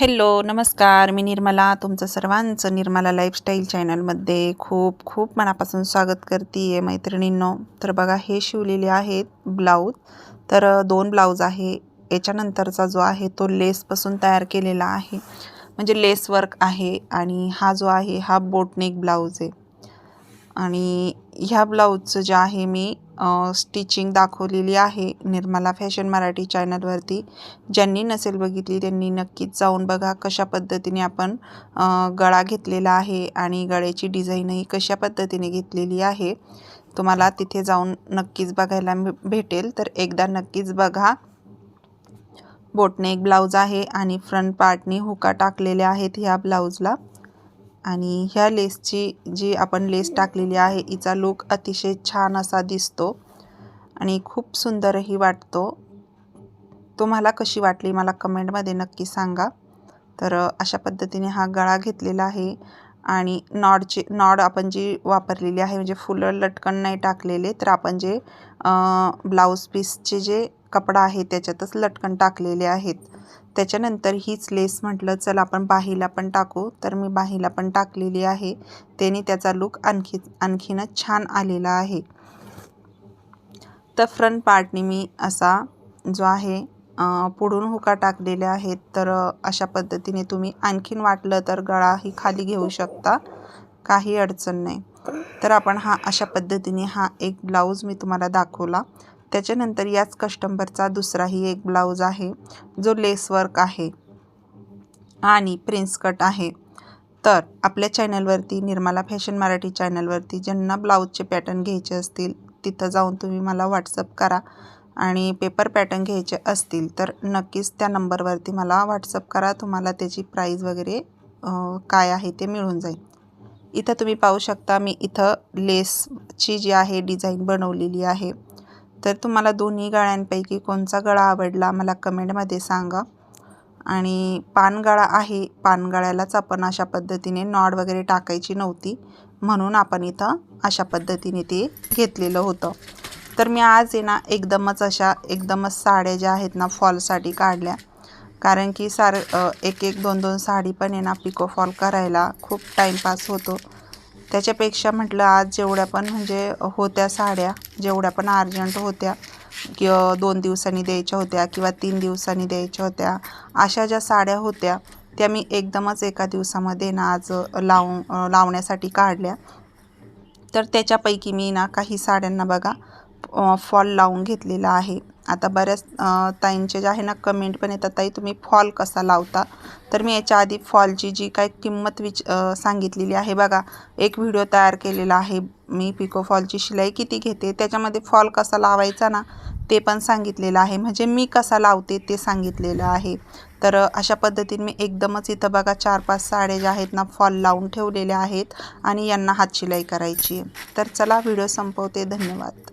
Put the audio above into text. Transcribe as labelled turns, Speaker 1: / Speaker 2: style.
Speaker 1: Hello नमस्कार. मी निर्मला. तुमचं सर्वांचं निर्मला लाईफस्टाईल चॅनलमध्ये खूप खूप मनापासून स्वागत करते आहे मैत्रिणींनो. तर बघा हे शिवलेले आहेत ब्लाऊज तर दोन ब्लाऊज आहे. याच्यानंतरचा जो आहे तो लेसपासून तयार केलेला आहे. म्हणजे लेस वर्क आहे आणि हा जो आहे हा बोटनेक ब्लाऊज आहे. आणि ह्या ब्लाऊजचं जे आहे मी स्टिचिंग दाखवलेली आहे निर्मला फॅशन मराठी चॅनलवरती ज्यांनी नसेल बघितली त्यांनी नक्कीच जाऊन बघा कशा पद्धतीने आपण गळा घेतलेला आहे आणि गळ्याची डिझाईनही कशा पद्धतीने घेतलेली आहे. तुम्हाला तिथे जाऊन नक्कीच बघायला भेटेल. तर एकदा नक्कीच बघा. बोटने एक ब्लाऊज आहे आणि फ्रंट पार्टनी हुका टाकलेल्या आहेत ह्या ब्लाऊजला आणि ह्या लेसची जी आपण लेस टाकलेली आहे हिचा लुक अतिशय छान असा दिसतो आणि खूप सुंदरही वाटतो. तुम्हाला कशी वाटली मला कमेंटमध्ये नक्की सांगा. तर अशा पद्धतीने हा गळा घेतलेला आहे आणि नॉडचे नॉड आपण जी वापरलेली आहे म्हणजे फुलं लटकन नाही टाकलेले तर आपण जे ब्लाऊज पीसचे जे कपडा आहे त्याच्यातच लटकन टाकलेले आहेत. त्याच्यानंतर हीच लेस म्हटलं चला आपण बाहीला पण टाकू. तर मी बाहीला पण टाकलेली आहे. त्याने त्याचा लुक आणखी आणखीनच छान आलेला आहे. तर फ्रंट पार्टने मी असा जो आहे पुढून हुका टाकलेल्या आहेत. तर अशा पद्धतीने तुम्ही आणखीन वाटलं तर गळाही खाली घेऊ शकता. काही अडचण नाही. तर आपण हा अशा पद्धतीने हा एक ब्लाऊज मी तुम्हाला दाखवला. त्याच्यानंतर याच कस्टंबरचा दुसराही एक ब्लाऊज आहे जो लेस वर्क आहे आणि प्रिन्स कट आहे. तर आपल्या चॅनलवरती निर्मला फॅशन मराठी चॅनलवरती ज्यांना ब्लाऊजचे पॅटर्न घ्यायचे असतील तिथं जाऊन तुम्ही मला व्हॉट्सअप करा आणि पेपर पॅटर्न घ्यायचे असतील तर नक्कीच त्या नंबरवरती मला व्हॉट्सअप करा तुम्हाला त्याची प्राईज वगैरे काय आहे ते मिळून जाईल. इथं तुम्ही पाहू शकता मी इथं लेसची जी आहे डिझाईन बनवलेली आहे. तर तुम्हाला दोन्ही गळ्यांपैकी कोणचा गळा आवडला मला कमेंटमध्ये सांगा. आणि पानगळा आहे पानगळ्यालाच आपण अशा पद्धतीने नॉड वगैरे टाकायची नव्हती म्हणून आपण इथं अशा पद्धतीने ते घेतलेलं होतं. तर मी आज आहे ना एकदमच अशा एकदमच साड्या ज्या आहेत ना फॉलसाठी काढल्या. कारण की सार एक एक दोन दोन साडी पण आहे ना पिको फॉल करायला खूप टाईमपास होतो. त्याच्यापेक्षा म्हटलं आज जेवढ्या पण म्हणजे होत्या साड्या जेवढ्या पण अर्जंट होत्या किंवा दोन दिवसांनी द्यायच्या होत्या किंवा तीन दिवसांनी द्यायच्या होत्या अशा ज्या साड्या होत्या त्या मी एकदमच एका दिवसामध्ये ना आज लावून लावण्यासाठी काढल्या. तर त्याच्यापैकी मी ना काही साड्यांना बघा फॉल लावून घेतलेला आहे. आता बऱ्याच ताईंचे जे आहे ना कमेंट पण येतात ताई तुम्ही फॉल कसा लावता? तर मी याच्या आधी फॉलची जी काय किंमत विच सांगितलेली आहे बघा एक व्हिडिओ तयार केलेला आहे. मी पिको फॉलची शिलाई किती घेते त्याच्यामध्ये फॉल कसा लावायचा ना ते पण सांगितलेलं आहे. म्हणजे मी कसा लावते ते सांगितलेलं आहे. तर अशा पद्धतीने मी एकदमच इथं बघा चार पाच साड्या ज्या आहेत ना फॉल लावून ठेवलेल्या आहेत आणि यांना हात शिलाई करायची आहे. तर चला व्हिडिओ संपवते. धन्यवाद.